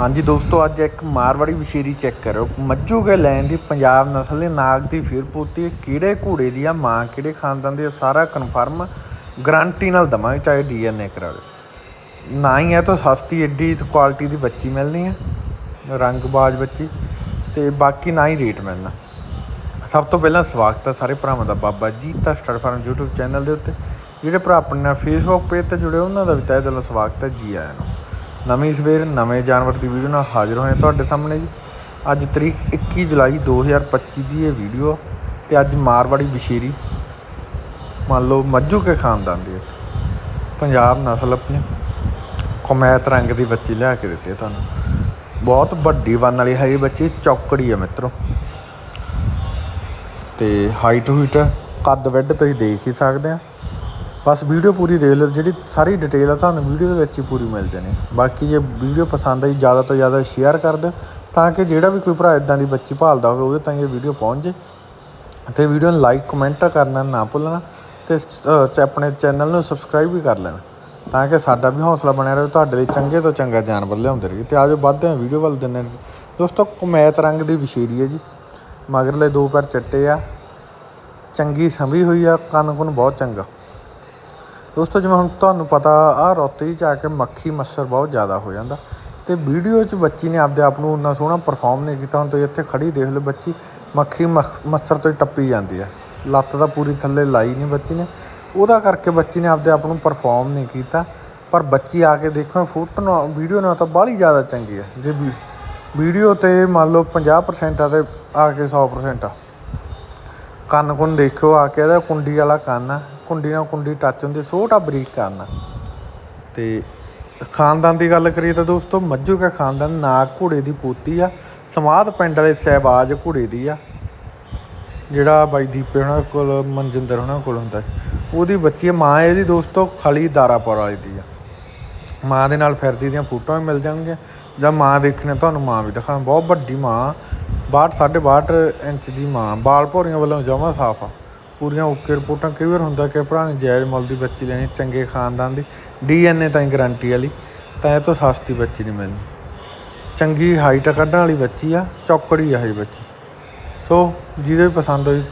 ਹਾਂਜੀ ਦੋਸਤੋ ਅੱਜ ਇੱਕ ਮਾਰਵਾੜੀ ਵਸ਼ੀਰੀ ਚੈੱਕ ਕਰੋ ਮੱਝੂ ਕੇ ਲੈਣ ਦੀ ਪੰਜਾਬ ਨਸਲ ਦੇ ਨਾਗ ਦੀ ਫਿਰ ਪੋਤੀ ਕਿਹੜੇ ਘੋੜੇ ਦੀ ਆ ਮਾਂ ਕਿਹੜੇ ਖਾਨਦਾਨ ਦੀ ਆ, ਸਾਰਾ ਕਨਫਰਮ ਗਾਰੰਟੀ ਨਾਲ ਦਵਾਂਗੇ ਚਾਹੇ ਡੀਐਨਏ ਕਰਾ ਲਓ ਨਾ ਹੀ ਹੈ ਤਾਂ ਸਸਤੀ ਐਡੀ ਕੁਆਲਿਟੀ ਦੀ ਬੱਚੀ ਮਿਲਣੀ ਹੈ ਰੰਗਬਾਜ਼ ਬੱਚੀ ਤੇ ਬਾਕੀ ਨਾ ਹੀ ਰੇਟ ਮਿਲਣਾ। ਸਭ ਤੋਂ ਪਹਿਲਾਂ ਸਵਾਗਤ ਹੈ ਸਾਰੇ ਭਰਾਵਾਂ ਦਾ Baba Jita star farm YouTube channel ਦੇ ਉੱਤੇ। ਜਿਹੜੇ ਭਰਾ ਆਪਣੇ ਨਾਲ Facebook ਪੇਜ ਤੇ ਜੁੜੇ ਉਹਨਾਂ ਦਾ ਵੀ ਤਹਿ ਦਿਲੋਂ ਸਵਾਗਤ ਹੈ ਜੀ ਆਇਆਂ ਨੂੰ। ਨਵੀਂ ਸਵੇਰ ਨਵੇਂ ਜਾਨਵਰ ਦੀ ਵੀਡੀਓ ਨਾਲ ਹਾਜ਼ਰ ਹੋਏ ਤੁਹਾਡੇ ਸਾਹਮਣੇ ਜੀ। ਅੱਜ ਤਰੀਕ 21 ਜੁਲਾਈ 2025 ਦੀ ਇਹ ਵੀਡੀਓ ਤੇ ਅੱਜ ਮਾਰਵਾੜੀ ਬਸ਼ੀਰੀ, ਮੰਨ ਲਓ ਮੱਝੂ ਕੇ ਖਾਨਦਾਨ ਦੀ ਪੰਜਾਬ ਨਸਲ ਆਪਣੀ ਕਮੈਤ ਰੰਗ ਦੀ ਬੱਚੀ ਲਿਆ ਕੇ ਦਿੱਤੀ ਤੁਹਾਨੂੰ। ਬਹੁਤ ਵੱਡੀ ਵੰਨ ਵਾਲੀ ਹੈ ਇਹ ਬੱਚੀ, ਚੌਕੜੀ ਹੈ ਮਿੱਤਰੋ। ਤੇ ਹਾਈਟ ਹੂਟ ਕੱਦ ਵਿੱਡ ਤੁਸੀਂ ਦੇਖ ਹੀ ਸਕਦੇ ਆ। ਬਸ ਵੀਡੀਓ ਪੂਰੀ ਦੇਖ ਲਓ, ਜਿਹੜੀ ਸਾਰੀ ਡਿਟੇਲ ਆ, ਤੁਹਾਨੂੰ ਵੀਡੀਓ ਦੇ ਵਿੱਚ ਹੀ ਪੂਰੀ ਮਿਲ ਜਾਣੀ। ਬਾਕੀ ਜੇ ਵੀਡੀਓ ਪਸੰਦ ਆਈ, ਜ਼ਿਆਦਾ ਤੋਂ ਜ਼ਿਆਦਾ ਸ਼ੇਅਰ ਕਰ ਦਿਓ, ਤਾਂ ਕਿ ਜਿਹੜਾ ਵੀ ਕੋਈ ਭਰਾ ਇਦਾਂ ਦੀ ਬੱਚੀ ਭਾਲਦਾ ਹੋਵੇ, ਉਹਦੇ ਤਾਈਂ ਇਹ ਵੀਡੀਓ ਪਹੁੰਚ ਜੇ। ਤੇ ਵੀਡੀਓ ਨੂੰ ਲਾਈਕ ਕਮੈਂਟ ਕਰਨਾ ਨਾ ਭੁੱਲਣਾ ਤੇ ਆਪਣੇ ਚੈਨਲ ਨੂੰ ਸਬਸਕ੍ਰਾਈਬ ਵੀ ਕਰ ਲੈਣਾ, ਤਾਂ ਕਿ ਸਾਡਾ ਵੀ ਹੌਸਲਾ ਬਣਿਆ ਰਹੇ, ਤੁਹਾਡੇ ਲਈ ਚੰਗੇ ਤੋਂ ਚੰਗਾ ਜਾਨਵਰ ਲਿਆਉਂਦੇ ਰਹੀਏ। ਤੇ ਆਜੋ ਵੱਧਦੇ ਹਾਂ ਵੀਡੀਓ ਵੱਲ ਦਿੰਦੇ ਦੋਸਤੋ, ਕਮੈਤ ਰੰਗ ਦੀ ਵਿਸ਼ੇਰੀ ਹੈ ਜੀ। ਮਗਰਲੇ ਦੋ ਪੈਰ ਚਿੱਟੇ ਆ, ਚੰਗੀ ਸੰਭੀ ਹੋਈ ਆ ਕੰਨ ਕੁਨ ਬਹੁਤ ਚੰਗਾ। ਦੋਸਤੋ ਜਿਵੇਂ ਹੁਣ ਤੁਹਾਨੂੰ ਪਤਾ, ਆਹ ਰੋਤੇ 'ਚ ਆ ਕੇ ਮੱਖੀ, ਮੱਛਰ ਬਹੁਤ ਜ਼ਿਆਦਾ ਹੋ ਜਾਂਦਾ। ਅਤੇ ਵੀਡੀਓ 'ਚ ਬੱਚੀ ਨੇ ਆਪਦੇ ਆਪ ਨੂੰ ਉਨਾ ਸੋਹਣਾ ਪਰਫੋਰਮ ਨਹੀਂ ਕੀਤਾ, ਹੁਣ ਤੁਸੀਂ ਇੱਥੇ ਖੜ੍ਹੀ ਦੇਖ ਲਓ ਬੱਚੀ, ਮੱਖੀ, ਮੱਖ- ਮੱਛਰ ਤੋਂ ਟੱਪੀ ਜਾਂਦੀ ਹੈ ਲੱਤ ਤਾਂ ਪੂਰੀ ਥੱਲੇ ਲਾਈ ਨਹੀਂ ਬੱਚੀ ਨੇ। ਉਹਦਾ ਕਰਕੇ ਬੱਚੀ ਨੇ ਆਪਦੇ ਆਪ ਨੂੰ ਪਰਫੋਰਮ ਨਹੀਂ ਕੀਤਾ। ਪਰ ਬੱਚੀ ਆ ਕੇ ਦੇਖੋ, ਫੋਟੋ ਨਾਲ ਵੀਡੀਓ ਨਾਲ ਤਾਂ ਬਾਹਲੀ ਜ਼ਿਆਦਾ ਚੰਗੀ ਹੈ ਜੇ ਵੀ ਵੀਡੀਓ ਤੇ ਮੰਨ ਲਓ 50% ਆ ਤੇ ਆ ਕੇ 100% ਆ। ਕੰਨ ਕੁੰਨ ਦੇਖਿਓ ਆ ਕੇ, ਇਹਦਾ ਕੁੰਡੀ ਵਾਲਾ ਕੰਨ ਆ। ਕੁੰਡੀ ਨਾਲ ਕੁੰਡੀ ਟੱਚ ਹੁੰਦੀ, ਛੋਟਾ ਬਰੀਕ ਕੰਨ ਤੇ ਖਾਨਦਾਨ ਦੀ ਗੱਲ ਕਰੀਏ ਤਾਂ ਦੋਸਤੋ, ਮੱਝੂ ਕਾ ਖਾਨਦਾਨ ਨਾਗ ਘੋੜੇ ਦੀ ਪੋਤੀ ਆ। ਸਮਾਧ ਪਿੰਡ ਵਾਲੇ ਸਹਿਬਾਜ ਘੋੜੇ ਦੀ ਆ। ਜਿਹੜਾ ਬਾਈ ਦੀਪੇ ਉਹਨਾਂ ਕੋਲ, ਮਨਜਿੰਦਰ ਉਹਨਾਂ ਕੋਲ ਹੁੰਦਾ ਉਹਦੀ ਬੱਚੀ ਮਾਂ ਇਹਦੀ ਦੋਸਤੋ, ਖਲੀ ਦਾਰਾਪੁਰ ਵਾਲੀ ਦੀ ਆ। ਮਾਂ ਦੇ ਨਾਲ ਫਿਰਦੀ ਦੀਆਂ ਫੋਟੋਆਂ ਵੀ ਮਿਲ ਜਾਣਗੀਆਂ। ਜਾਂ ਮਾਂ ਦੇਖਣੇ ਤੁਹਾਨੂੰ ਮਾਂ ਵੀ ਦਿਖਾਵਾਂ। ਬਹੁਤ ਵੱਡੀ ਮਾਂ 62 62 ਇੰਚ ਦੀ ਮਾਂ। ਬਾਲ ਭੋਰੀਆਂ ਵੱਲੋਂ ਜਮਾਂ ਸਾਫ਼ ਆ। ਪੂਰੀਆਂ ਓਕੇ ਰਿਪੋਰਟਾਂ। ਕਈ ਵਾਰ ਹੁੰਦਾ ਕਿ ਭਰਾ ਨੇ ਜਾਇਜ਼ ਮੁੱਲ ਦੀ ਬੱਚੀ ਲੈਣੀ, ਚੰਗੇ ਖਾਨਦਾਨ ਦੀ। ਡੀਐਨਏ ਤਾਂ ਗਾਰੰਟੀ ਵਾਲੀ, ਤਾਂ ਇਹ ਤੋਂ ਸਸਤੀ ਬੱਚੀ ਨਹੀਂ ਮਿਲਣੀ। ਚੰਗੀ ਹਾਈਟ ਕੱਢਣ ਵਾਲੀ ਬੱਚੀ ਆ, ਚੌਕੜੀ ਆ ਇਹ ਬੱਚੀ। ਸੋ ਜਿਹਦੇ ਪਸੰਦ ਹੋਈ